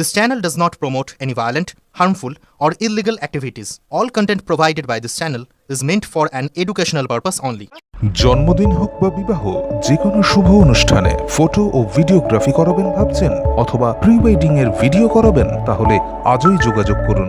This channel does not promote any violent, harmful, or illegal activities. All content provided by this channel is meant for an educational purpose only. জন্মদিন হোক বা বিবাহ যে কোনো শুভ অনুষ্ঠানে photo ও videography করাবেন ভাবছেন অথবা প্রি ওয়েডিং এর ভিডিও করাবেন তাহলে আজই যোগাযোগ করুন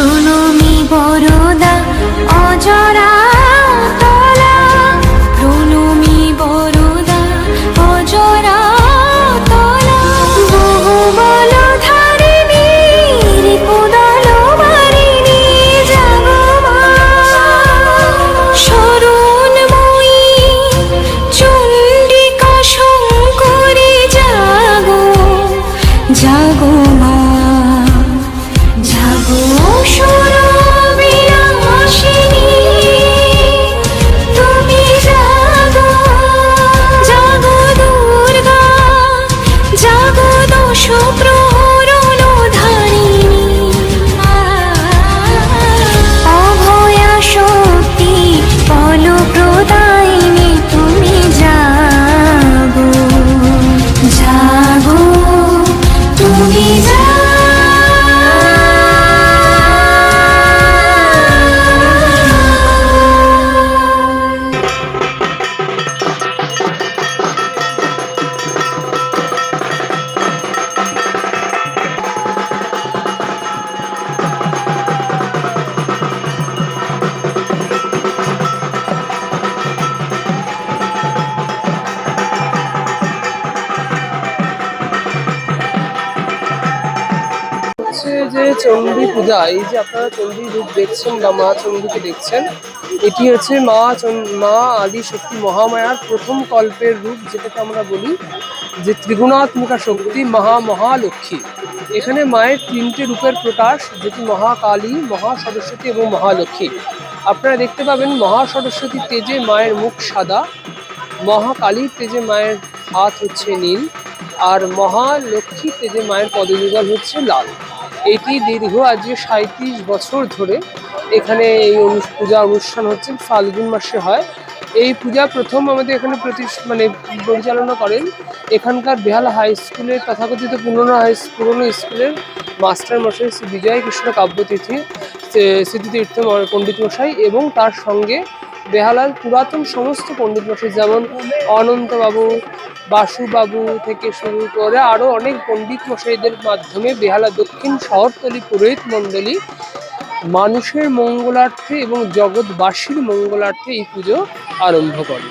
প্রণমী বরদা অজরা চণ্ডী পূজা। এই যে আপনারা চণ্ডী রূপ দেখছেন বা মা চণ্ডীকে দেখছেন, এটি হচ্ছে মা মা আদি শক্তি মহামায়ার প্রথম কল্পের রূপ, যেটাকে আমরা বলি যে ত্রিগুণাত্মিকা শক্তি মহা মহালক্ষ্মী। এখানে মায়ের তিনটে রূপের প্রকাশ, যেটি মহাকালী মহা সরস্বতী এবং মহালক্ষ্মী। আপনারা দেখতে পাবেন মহা সরস্বতী তেজে মায়ের মুখ সাদা মহাকালীর তেজে মায়ের হাত হচ্ছে নীল, আর মহালক্ষ্মীতে তেজে মায়ের পদযুগল হচ্ছে লাল। এটি দীর্ঘ আজকে সাঁত্রিশ বছর ধরে এখানে এই পূজা অনুষ্ঠান হচ্ছে, ফাল্গুন মাসে হয়। এই পূজা প্রথম আমাদের এখানে প্রতি মানে পরিচালনা করেন এখানকার বেহালা হাই স্কুলের তথাকথিত পুরনো হাই পুরনো স্কুলের মাস্টার মশাই শ্রী বিজয় কৃষ্ণ কাব্যতিথি স্মৃতিতীর্থ পণ্ডিত মশাই এবং তার সঙ্গে বেহালার পুরাতন সমস্ত পণ্ডিত মশাই যেমন অনন্তবাবু বাসুবাবু থেকে শুরু করে আরও অনেক পণ্ডিত মশাইদের মাধ্যমে বেহালা দক্ষিণ শহরতলি পুরোহিত মণ্ডলী, মানুষের মঙ্গলার্থে এবং জগৎবাসীর মঙ্গলার্থে এই পুজো আরম্ভ করে।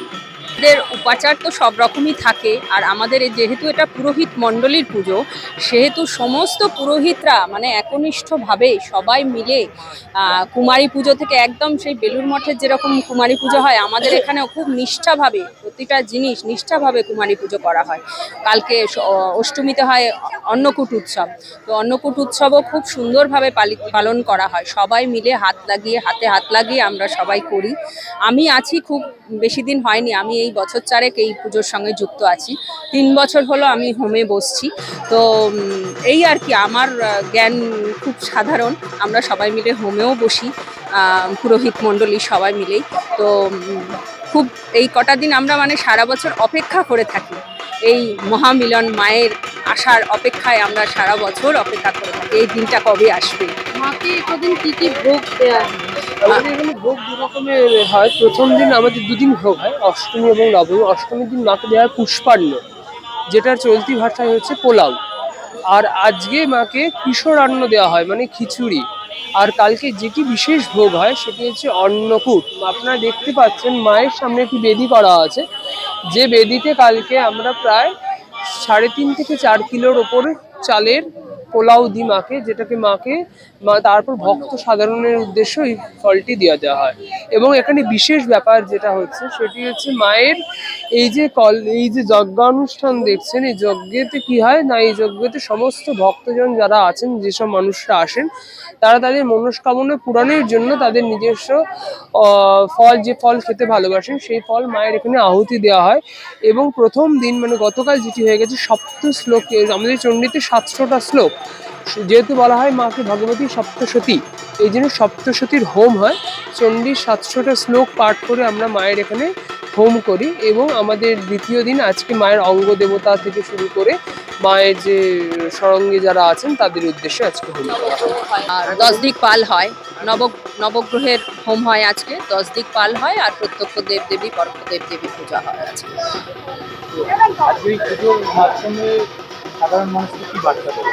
আমাদের উপাচার তো সব রকমই থাকে। আর আমাদের যেহেতু এটা পুরোহিত মণ্ডলীর পুজো, সেহেতু সমস্ত পুরোহিতরা মানে একনিষ্ঠভাবে সবাই মিলে কুমারী পুজো থেকে একদম সেই বেলুর মঠের যেরকম কুমারী পুজো হয়, আমাদের এখানেও খুব নিষ্ঠাভাবে প্রতিটা জিনিস নিষ্ঠাভাবে কুমারী পুজো করা হয়। কালকে অষ্টমীতে হয় অন্নকূট উৎসব। তো অন্নকূট উৎসবও খুব সুন্দরভাবে পালি- পালন করা হয়। সবাই মিলে হাত লাগিয়ে, হাতে হাত লাগিয়ে আমরা সবাই করি। আমি আছি খুব বেশি দিন হয়নি, আমি এই বছর চারেক এই পুজোর সঙ্গে যুক্ত আছি। তিন বছর হলো আমি হোমে বসছি। তো এই আর কি, আমার জ্ঞান খুব সাধারণ। আমরা সবাই মিলে হোমেও বসি। পুরোহিত মণ্ডলী সবাই মিলেই। তো খুব এই কটা দিন আমরা মানে সারা বছর অপেক্ষা করে থাকি। এই মহামিলন মায়ের আসার অপেক্ষায় আমরা সারা বছর অপেক্ষা করে থাকি। এই দিনটা কবে আসবে? মাকে কদিন কী কী ভোগ হয়? আমাদের এখানে ভোগ দু রকমের হয়। প্রথম দিন আমাদের দুদিন ভোগ হয় অষ্টমী এবং নবমী। অষ্টমীর দিন মাকে দেওয়া হয় পুষ্পান্ন যেটার চলতি ভাষায় হচ্ছে পোলাও। আর আজকে মাকে কিশোরান্ন দেওয়া হয় মানে খিচুড়ি। আর কালকে যেটি বিশেষ ভোগ হয় সেটি হচ্ছে অন্নকূট। আপনারা দেখতে পাচ্ছেন মায়ের সামনে একটি বেদি করা আছে। যে বেদিতে কালকে আমরা প্রায় সাড়ে তিন থেকে চার কিলোর ওপর চালের পোলাও দিই মাকে, যেটাকে মাকে, মা তারপর ভক্ত সাধারণের উদ্দেশ্যে এই ফলটি দেওয়া দেওয়া হয়। এবং এখানে বিশেষ ব্যাপার যেটা হচ্ছে, সেটি হচ্ছে মায়ের এই যে কল, এই যে যজ্ঞানুষ্ঠান দেখছেন, এই যজ্ঞেতে কি হয় না, এই যজ্ঞেতে সমস্ত ভক্তজন যারা আছেন, যেসব মানুষরা আসেন, তারা তাদের মনস্কামনা পূরণের জন্য তাদের নিজস্ব ফল, যে ফল খেতে ভালোবাসেন, সেই ফল মায়ের এখানে আহুতি দেওয়া হয়। এবং প্রথম দিন মানে গতকাল যেটি হয়ে গেছে, সপ্ত শ্লোকে, আমাদের চণ্ডীতে সাতশোটা শ্লোক যেহেতু বলা হয় মাকে ভগবতী সপ্তশতী এই জন্য সপ্তশতীর হোম হয়। চণ্ডীর সাতশোটা শ্লোক পাঠ করে আমরা মায়ের এখানে হোম করি এবং আমাদের দ্বিতীয় দিন আজকে মায়ের অঙ্গ দেবতা থেকে শুরু করে মায়ের যে সরঙ্গে যারা আছেন তাদের উদ্দেশ্যে আজকে হোম আর দশ দিক পাল হয়। নব নবগ্রহের হোম হয় আজকে। দশ দিক পাল হয় আর প্রত্যক্ষ দেব দেবী পরোক্ষ দেব দেবী পূজা হয় আজকে। সাধারণ মানুষকে কি বার্তা দেবে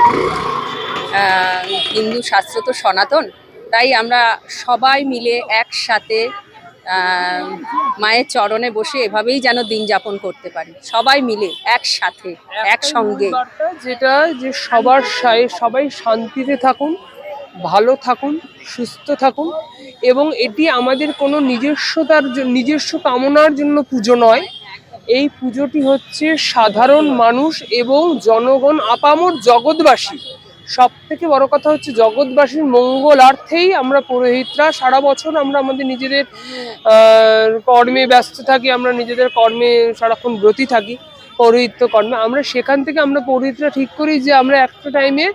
হিন্দু শাস্ত্র তো সনাতন তাই আমরা সবাই মিলে একসাথে মায়ের চরণে বসে এভাবেই যেন দিন যাপন করতে পারি। সবাই মিলে একসাথে একসঙ্গে। যেটা যে সবার সবাই শান্তিতে থাকুন ভালো থাকুন সুস্থ থাকুন এবং এটি আমাদের কোনো নিজস্বতার নিজস্ব কামনার জন্য পুজো নয়। এই পুজোটি হচ্ছে সাধারণ মানুষ এবং জনগণ, আপামর জগৎবাসী। সব থেকে বড় কথা হচ্ছে জগৎবাসীর মঙ্গলার্থেই আমরা পুরোহিতরা সারা বছর আমরা আমাদের নিজেদের কর্মে ব্যস্ত থাকি, আমরা নিজেদের কর্মে সারাক্ষণ ব্রতী থাকি। পৌরোহিত্য কর্মে। আমরা সেখান থেকে আমরা পৌরোহিতরা ঠিক করি যে আমরা একটা টাইমে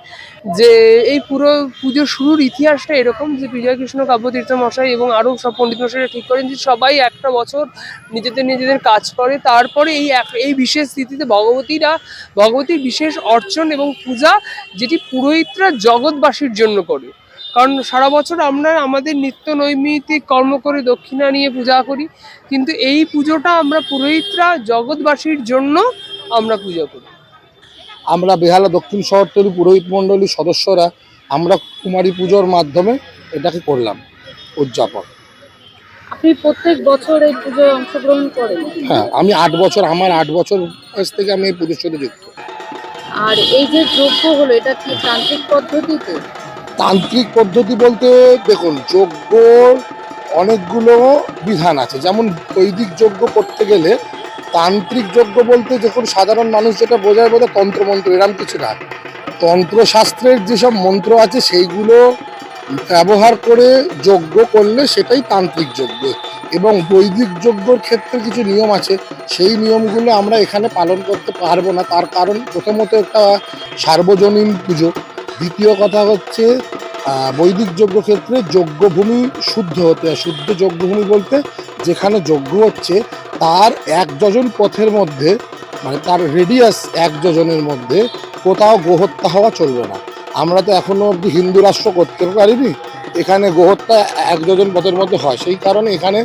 যে এই পুরো পুজোর শুরুর ইতিহাসটা এরকম যে বিজয় কৃষ্ণ কাব্যতীর্থ মশাই এবং আরও সব পণ্ডিত মশাইরা ঠিক করেন যে সবাই একটা বছর নিজেদের নিজেদের কাজ করে। তারপরে এই এক- এই বিশেষ স্থিতিতে ভগবতীরা, ভগবতীর বিশেষ অর্চন এবং পূজা যেটি পুরোহিতরা জগৎবাসীর জন্য করে। কারণ সারা বছর আমরা আমাদের নিত্য নৈমিত্তিক কর্ম করে দক্ষিণা নিয়ে পূজা করি কিন্তু এই পুজোটা আমরা পুরোহিতরা জগৎবাসীর জন্য আমরা পূজা করি। আমরা বেহালা দক্ষিণ শহরতলি পুরোহিত মণ্ডলীর সদস্যরা আমরা কুমারী পুজোর মাধ্যমে এটাকে করলাম উদযাপন। আপনি প্রত্যেক বছর এই পুজোয় অংশগ্রহণ করেন? হ্যাঁ আমি আট বছর আমার আট বছর বয়স থেকে আমি এই পুজোর সাথে যুক্ত। আর এই যে যজ্ঞ হলো এটা কি তান্ত্রিক পদ্ধতিতে? তান্ত্রিক পদ্ধতি বলতে দেখুন যজ্ঞ অনেকগুলো বিধান আছে। যেমন বৈদিক যজ্ঞ করতে গেলে তান্ত্রিক যজ্ঞ বলতে যখন সাধারণ মানুষ যেটা বোঝায় বোধহয় তন্ত্রমন্ত্র, এরম কিছু না। তন্ত্রশাস্ত্রের যেসব মন্ত্র আছে, সেইগুলো ব্যবহার করে যজ্ঞ করলে সেটাই তান্ত্রিক যজ্ঞ। এবং বৈদিক যজ্ঞর ক্ষেত্রে কিছু নিয়ম আছে, সেই নিয়মগুলো আমরা এখানে পালন করতে পারব না। তার কারণ প্রথমত একটা সার্বজনীন পুজো। দ্বিতীয় কথা হচ্ছে বৈদিক যজ্ঞ ক্ষেত্রে যজ্ঞভূমি শুদ্ধ হতে হয়। শুদ্ধ যজ্ঞভূমি বলতে যেখানে যজ্ঞ হচ্ছে, তার এক যোজন পথের মধ্যে মানে তার রেডিয়াস এক যোজনের মধ্যে কোথাও গোহত্যা হওয়া চলবে না। আমরা তো এখনও অবধি হিন্দু রাষ্ট্র করতে পারিনি, এখানে গোহত্যা এক যোজন পথের মধ্যে হয়। সেই কারণে এখানে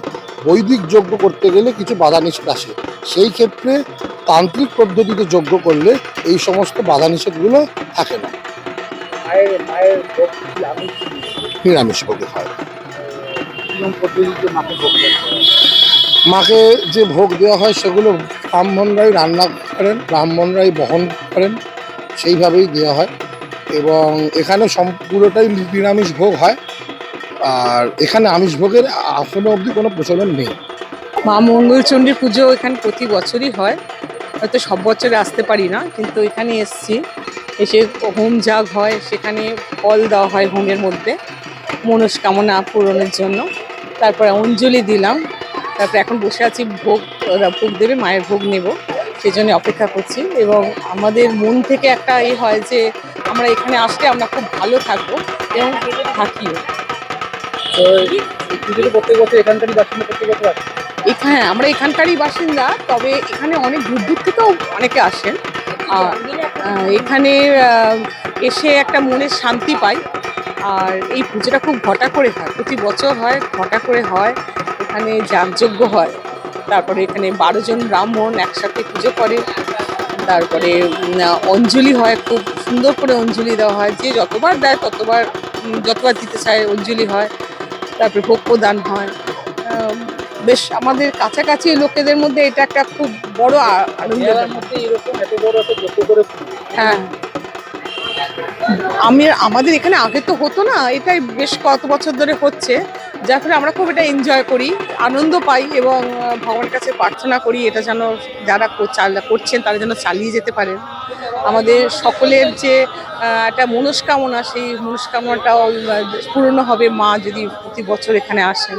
বৈদিক যজ্ঞ করতে গেলে কিছু বাধা নিষেধ আসে। সেই ক্ষেত্রে তান্ত্রিক পদ্ধতিতে যজ্ঞ করলে এই সমস্ত বাধা নিষেধগুলো থাকে না। মায়ের মায়ের ভোগ নিরামিষ ভোগে হয়। পদ্ধতিতে মাকে ভোগ করতে হয়। মাকে যে ভোগ দেওয়া হয় সেগুলো ব্রাহ্মণরাই রান্না করেন ব্রাহ্মণরাই বহন করেন সেইভাবেই দেওয়া হয়। এবং এখানে সম্পূর্ণটাই নিরামিষ ভোগ হয়। আর এখানে আমিষ ভোগের এখনও অবধি কোনো প্রচলন নেই। মা মঙ্গলচণ্ডীর পুজো এখানে প্রতি বছরই হয়। হয়তো সব বছরে আসতে পারি না কিন্তু এখানে এসছি। এসে হোম যাগ হয় সেখানে ফল দেওয়া হয় হোমের মধ্যে মনস্কামনা পূরণের জন্য। তারপরে অঞ্জলি দিলাম। তারপরে এখন বসে আছি ভোগ ভোগ দেবে মায়ের ভোগ নেব। সেই জন্য অপেক্ষা করছি এবং আমাদের মন থেকে একটা এ হয় যে আমরা এখানে আসলে আমরা খুব ভালো থাকব এবং থাকিও। প্রত্যেক বছর এখানকারই বাসিন্দা প্রত্যেক বছর এখানে আমরা এখানকারই বাসিন্দা তবে এখানে অনেক দূর দূর থেকেও অনেকে আসেন। এখানে এসে একটা মনের শান্তি পাই। আর এই পুজোটা খুব ঘটা করে হয়, প্রতি বছর হয়, ঘটা করে হয়, এখানে যাগযজ্ঞ হয়। তারপরে এখানে বারো জন ব্রাহ্মণ একসাথে পুজো করে। তারপরে অঞ্জলি হয়, খুব সুন্দর করে অঞ্জলি দেওয়া হয়। যে যতবার দেয় ততবার যতবার দিতে চায় অঞ্জলি হয়। তারপরে ভোগ প্রদান হয়। বেশ আমাদের কাছাকাছি লোকেদের মধ্যে এটা একটা খুব বড় আনন্দ। হ্যাঁ। আমি আমাদের এখানে আগে তো হতো না এটাই বেশ কত বছর ধরে হচ্ছে। যার ফলে আমরা খুব এটা এনজয় করি আনন্দ পাই এবং ভগবানের কাছে প্রার্থনা করি এটা যেন যারা করছেন তারা যেন চালিয়ে যেতে পারেন। আমাদের সকলের যে একটা মনস্কামনা সেই মনস্কামনাটাও পূর্ণ হবে মা যদি প্রতি বছর এখানে আসেন।